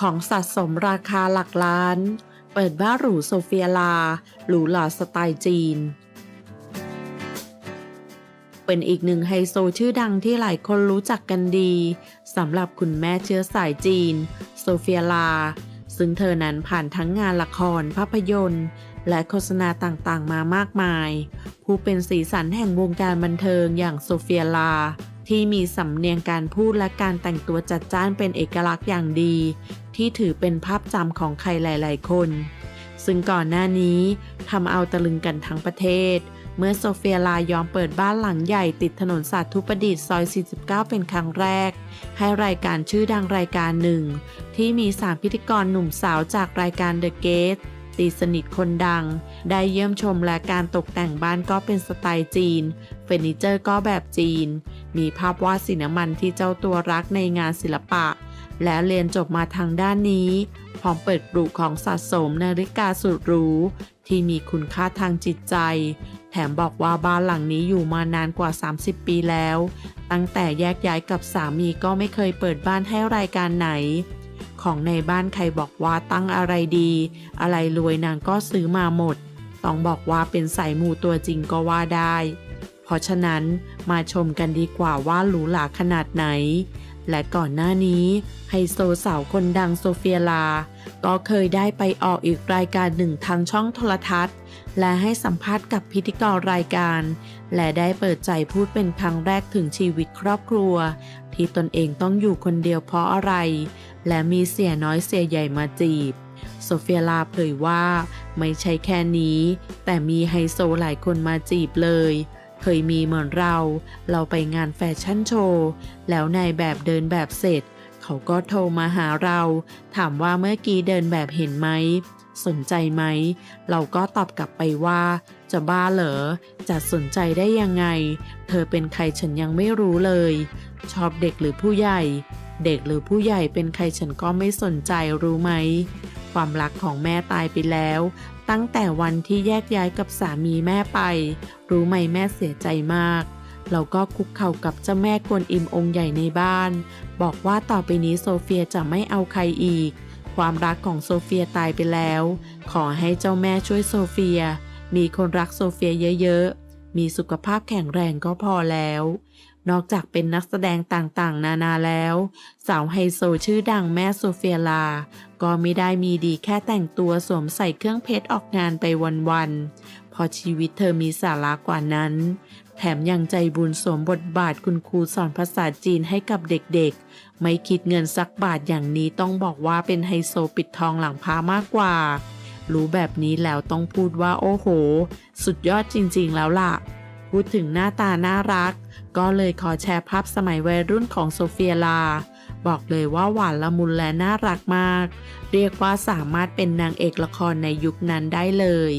ของสะสมราคาหลักล้าน เปิดบ้านหรูโซเฟียลา หรูหราสไตล์จีน เป็นอีกหนึ่งไฮโซชื่อดังที่หลายคนรู้จักกันดีสำหรับคุณแม่เชื้อสายจีน โซเฟียลา ซึ่งเธอนั้นผ่านทั้งงานละครภาพยนตร์ และโฆษณาต่างๆ มามากมาย ผู้เป็นสีสันแห่งวงการบันเทิงอย่างโซเฟียลา ที่มีสำเนียงการพูดและการแต่งตัวจัดจ้านเป็นเอกลักษณ์อย่างดี ที่ถือเป็นภาพจำของใครหลาย ๆ คน ซึ่งก่อนหน้านี้ทำเอาตะลึงกันทั้งประเทศ เมื่อโซเฟียลายอมเปิดบ้านหลังใหญ่ติดถนนสาธุประดิษฐ์ซอย 49 เป็นครั้งแรก ให้รายการชื่อดังรายการหนึ่ง ที่มีสามพิธีกรหนุ่มสาวจากรายการ The Gate ตีสนิทคนดัง ได้เยี่ยมชมและการตกแต่งบ้านก็เป็นสไตล์จีน เฟอร์นิเจอร์ก็แบบจีน มีภาพวาดสีน้ำมันที่เจ้าตัวรักในงานศิลปะ และเรียนจบมาทางด้านนี้ พร้อมเปิดปลูกของสะสมนาฬิกาสุดหรู ที่มีคุณค่าทางจิตใจ แถมบอกว่าบ้านหลังนี้อยู่มานานกว่า 30 ปีแล้ว ตั้งแต่แยกย้ายกับสามีก็ไม่เคยเปิดบ้านให้รายการไหน ของในบ้านใครบอกว่าตั้งอะไรดี อะไรรวยนางก็ซื้อมาหมด ต้องบอกว่าเป็นสายมูตัวจริงก็ว่าได้ เพราะฉะนั้นมาชมกันดีกว่าว่าหรูหราขนาดไหน และก่อนหน้านี้ไฮโซสาวคนดังโซเฟียลา ก็เคยได้ไปออกอีกรายการหนึ่งทางช่องโทรทัศน์ และให้สัมภาษณ์กับพิธีกรรายการ และได้เปิดใจพูดเป็นครั้งแรกถึงชีวิตครอบครัว ที่ตนเองต้องอยู่คนเดียวเพราะอะไร และมีเสียน้อยเสียใหญ่มาจีบ โซเฟียลาเผยว่า ไม่ใช่แค่นี้ แต่มีไฮโซหลายคนมาจีบเลย เคยมีเหมือนเรา เราไปงานแฟชั่นโชว์ แล้วนายแบบเดินแบบเสร็จ เขาก็โทรมาหาเรา ถามว่าเมื่อกี้เดินแบบเห็นไหม สนใจไหม เราก็ตอบกลับไปว่า จะบ้าเหรอ จะสนใจได้ยังไง เธอเป็นใครฉันยังไม่รู้เลย ชอบเด็กหรือผู้ใหญ่ เด็กหรือผู้ใหญ่เป็นใครฉันก็ไม่สนใจรู้ไหม ความรักของแม่ตายไปแล้ว ตั้งแต่วันที่แยกย้ายกับสามีแม่ไป รู้ไหมแม่เสียใจมาก เราก็คุกเข่ากับเจ้าแม่กวนอิมองค์ใหญ่ในบ้าน บอกว่าต่อไปนี้โซเฟียจะไม่เอาใครอีก ความรักของโซเฟียตายไปแล้ว ขอให้เจ้าแม่ช่วยโซเฟีย มีคนรักโซเฟียเยอะๆมีสุขภาพแข็งแรงก็พอแล้ว นอกจากเป็นนักแสดงต่างๆ นานาแล้ว สาวไฮโซชื่อดังแม่โซเฟียลา ก็ไม่ได้มีดีแค่แต่งตัวสวมใส่เครื่องเพชรออกงานไปวันๆพอชีวิตเธอมีสาระกว่านั้น แถมยังใจบุญสวมบทบาทคุณครูสอนภาษาจีนให้กับเด็กๆ ไม่คิดเงินสักบาทอย่างนี้ต้องบอกว่าเป็นไฮโซปิดทองหลังพามากกว่า รู้แบบนี้แล้วต้องพูดว่าโอ้โห สุดยอดจริงๆแล้วล่ะ พูดถึงหน้าตาน่ารัก ก็เลยขอแชร์ภาพสมัยวัยรุ่นของโซเฟียลา บอกเลยว่าหวานละมุนและน่ารักมาก เรียกว่าสามารถเป็นนางเอกละครในยุคนั้นได้เลย